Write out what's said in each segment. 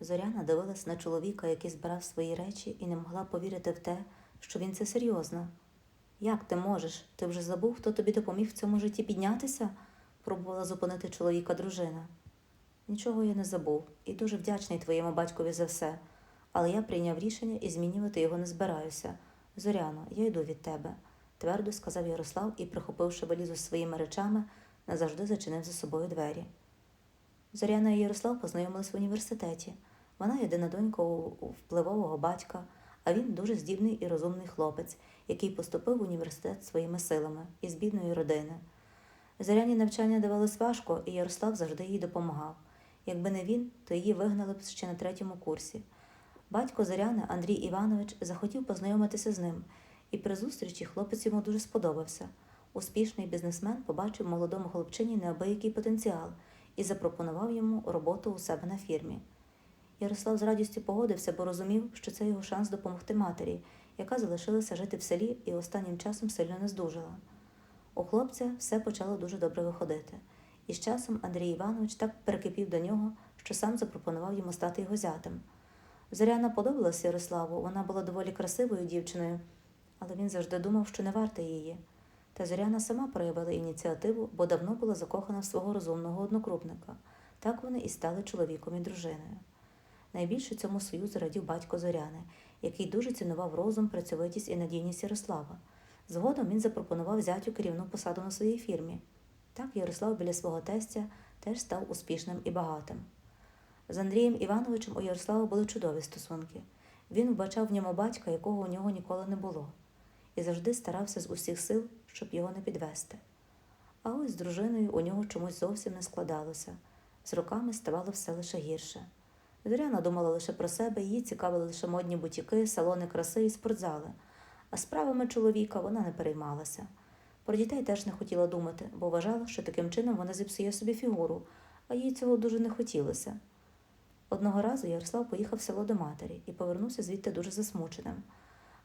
Зоряна дивилась на чоловіка, який збирав свої речі, і не могла повірити в те, що він це серйозно. Як ти можеш? Ти вже забув, хто тобі допоміг в цьому житті піднятися? пробувала зупинити чоловіка дружина. Нічого я не забув і дуже вдячний твоєму батькові за все, але я прийняв рішення і змінювати його не збираюся. Зоряно, я йду від тебе, твердо сказав Ярослав і, прихопивши валізу своїми речами, назавжди зачинив за собою двері. Зоряна і Ярослав познайомились в університеті. Вона єдина донька у впливового батька, а він дуже здібний і розумний хлопець, який поступив в університет своїми силами із бідної родини. Зоряні навчання давалось важко, і Ярослав завжди їй допомагав. Якби не він, то її вигнали б ще на третьому курсі. Батько Зоряни, Андрій Іванович, захотів познайомитися з ним, і при зустрічі хлопець йому дуже сподобався. Успішний бізнесмен побачив молодому хлопчині неабиякий потенціал і запропонував йому роботу у себе на фірмі. Ярослав з радістю погодився, бо розумів, що це його шанс допомогти матері, яка залишилася жити в селі і останнім часом сильно не здужала. У хлопця все почало дуже добре виходити, і з часом Андрій Іванович так перекипів до нього, що сам запропонував йому стати його зятем. Зоряна подобалася Ярославу, вона була доволі красивою дівчиною, але він завжди думав, що не варта її. Та Зоряна сама проявила ініціативу, бо давно була закохана в свого розумного однокрупника. Так вони і стали чоловіком і дружиною. Найбільше цьому союзу радів батько Зоряни, який дуже цінував розум, працьовитість і надійність Ярослава. Згодом він запропонував зятю керівну посаду на своїй фірмі. Так Ярослав біля свого тестя теж став успішним і багатим. З Андрієм Івановичем у Ярослава були чудові стосунки. Він вбачав в ньому батька, якого у нього ніколи не було, і завжди старався з усіх сил, щоб його не підвести. А ось з дружиною у нього чомусь зовсім не складалося. З роками ставало все лише гірше. Зоряна думала лише про себе, її цікавили лише модні бутіки, салони краси і спортзали. А справами чоловіка вона не переймалася. Про дітей теж не хотіла думати, бо вважала, що таким чином вона зіпсує собі фігуру, а їй цього дуже не хотілося. Одного разу Ярослав поїхав в село до матері і повернувся звідти дуже засмученим.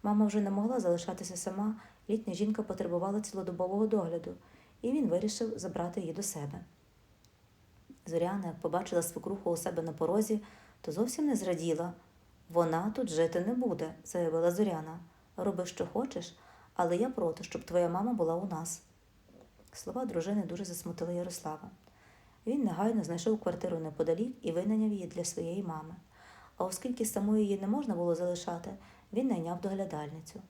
Мама вже не могла залишатися сама, літня жінка потребувала цілодобового догляду, і він вирішив забрати її до себе. Зоряна, побачила свекруху у себе на порозі, то зовсім не зраділа. Вона тут жити не буде, заявила Зоряна. Роби, що хочеш, але я проти, щоб твоя мама була у нас. Слова дружини дуже засмутили Ярослава. Він негайно знайшов квартиру неподалік і винайняв її для своєї мами. А оскільки самої її не можна було залишати, він найняв доглядальницю.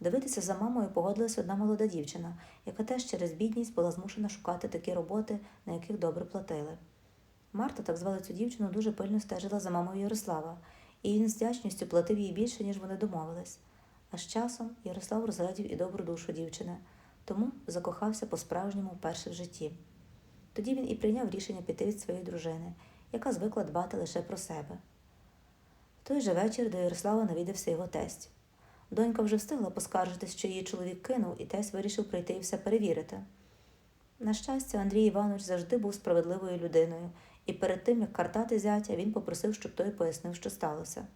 Дивитися за мамою погодилась одна молода дівчина, яка теж через бідність була змушена шукати такі роботи, на яких добре платили. Марта, так звали цю дівчину, дуже пильно стежила за мамою Ярослава, і він з вдячністю платив їй більше, ніж вони домовились. А з часом Ярослав розглядів і добру душу дівчини, тому закохався по-справжньому вперше в житті. Тоді він і прийняв рішення піти від своєї дружини, яка звикла дбати лише про себе. В той же вечір до Ярослава навідався його тесть. Донька вже встигла поскаржитись, що її чоловік кинув, і тесть вирішив прийти і все перевірити. На щастя, Андрій Іванович завжди був справедливою людиною, і перед тим, як картати зятя, він попросив, щоб той пояснив, що сталося.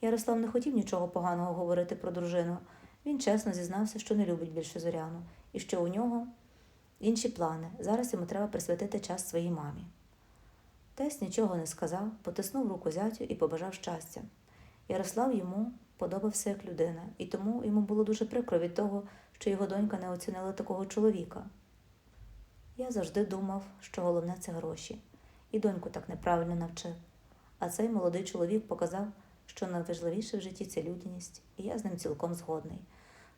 Ярослав не хотів нічого поганого говорити про дружину. Він чесно зізнався, що не любить більше зоряну, і що у нього інші плани. Зараз йому треба присвятити час своїй мамі. Тесть нічого не сказав, потиснув руку зятю і побажав щастя. Ярослав йому подобався як людина, і тому йому було дуже прикро від того, що його донька не оцінила такого чоловіка. Я завжди думав, що головне це гроші, і доньку так неправильно навчив. А цей молодий чоловік показав, що найважливіше в житті це людяність, і я з ним цілком згодний.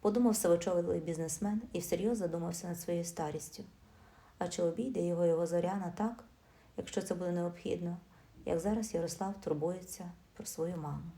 Подумав савочовий бізнесмен і всерйоз задумався над своєю старістю. А чи обійде його його зоряна так, якщо це буде необхідно, як зараз Ярослав турбується про свою маму?